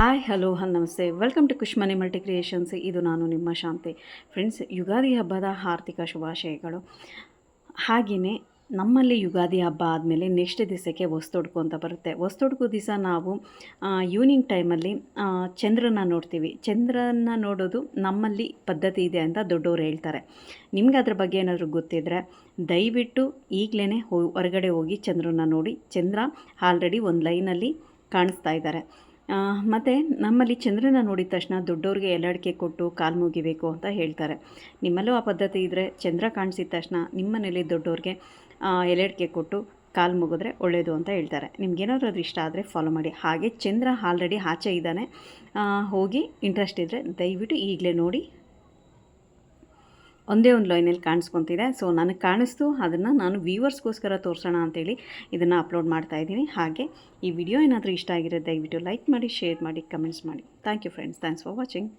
Hi hello ಹಲ್ ನಮಸ್ತೆ. Welcome to ಕುಶ್ಮನಿ ಮಲ್ಟಿ ಕ್ರಿಯೇಷನ್ಸ್ ಇದು ನಾನು ನಿಮ್ಮ ಶಾಂತಿ. ಫ್ರೆಂಡ್ಸ್ ಯುಗಾದಿ ಹಬ್ಬದ ಆರ್ಥಿಕ ಶುಭಾಶಯಗಳು. ಹಾಗೆಯೇ ನಮ್ಮಲ್ಲಿ ಯುಗಾದಿ ಹಬ್ಬ ಆದಮೇಲೆ ನೆಕ್ಸ್ಟ್ ದಿವಸಕ್ಕೆ ಹೊಸ್ತೊಡ್ಕು ಅಂತ ಬರುತ್ತೆ. ಹೊಸ್ತೊಡ್ಕು ದಿವಸ ನಾವು ಈವ್ನಿಂಗ್ ಟೈಮಲ್ಲಿ ಚಂದ್ರನ ನೋಡ್ತೀವಿ. ಚಂದ್ರನ ನೋಡೋದು ನಮ್ಮಲ್ಲಿ ಪದ್ಧತಿ ಇದೆ ಅಂತ ದೊಡ್ಡವರು ಹೇಳ್ತಾರೆ. ನಿಮ್ಗೆ ಅದ್ರ ಬಗ್ಗೆ ಏನಾದರೂ ಗೊತ್ತಿದ್ದರೆ ದಯವಿಟ್ಟು ಈಗಲೇ ಹೊರಗಡೆ ಹೋಗಿ ಚಂದ್ರನ ನೋಡಿ. ಚಂದ್ರ ಆಲ್ರೆಡಿ ಒಂದು ಲೈನಲ್ಲಿ ಕಾಣಿಸ್ತಾ ಇದ್ದಾರೆ ಮತ್ತು ನಮ್ಮಲ್ಲಿ ಚಂದ್ರನ ನೋಡಿದ ತಕ್ಷಣ ದೊಡ್ಡವ್ರಿಗೆ ಎಲ್ಲಡಿಕೆ ಕೊಟ್ಟು ಕಾಲು ಮುಗಿಬೇಕು ಅಂತ ಹೇಳ್ತಾರೆ. ನಿಮ್ಮಲ್ಲೂ ಆ ಪದ್ಧತಿ ಇದ್ದರೆ ಚಂದ್ರ ಕಾಣಿಸಿದ ತಕ್ಷಣ ನಿಮ್ಮ ಮನೇಲಿ ದೊಡ್ಡವ್ರಿಗೆ ಎಲ್ಲಡಿಕೆ ಕೊಟ್ಟು ಕಾಲು ಮುಗಿದ್ರೆ ಒಳ್ಳೆಯದು ಅಂತ ಹೇಳ್ತಾರೆ. ನಿಮ್ಗೇನಾದರೂ ಅದು ಇಷ್ಟ ಆದರೆ ಫಾಲೋ ಮಾಡಿ. ಹಾಗೆ ಚಂದ್ರ ಆಲ್ರೆಡಿ ಆಚೆ ಇದ್ದಾನೆ. ಹೋಗಿ ಇಂಟ್ರೆಸ್ಟ್ ಇದ್ದರೆ ದಯವಿಟ್ಟು ಈಗಲೇ ನೋಡಿ ಒಂದೇ ಒಂದು ಲೈನಲ್ಲಿ ಕಾಣಿಸ್ಕೊತಿದೆ. ಸೊ ನನಗೆ ಕಾಣಿಸ್ತು. ಅದನ್ನು ನಾನು ವ್ಯೂವರ್ಸ್ಗೋಸ್ಕರ ತೋರಿಸೋಣ ಅಂತೇಳಿ ಇದನ್ನು ಅಪ್ಲೋಡ್ ಮಾಡ್ತಾ ಇದ್ದೀನಿ. ಹಾಗೆ ಈ ವಿಡಿಯೋ ಏನಾದರೂ ಇಷ್ಟ ಆಗಿರೋ ದಯವಿಟ್ಟು ಲೈಕ್ ಮಾಡಿ, ಶೇರ್ ಮಾಡಿ, ಕಮೆಂಟ್ಸ್ ಮಾಡಿ. Thank you friends. Thanks for watching.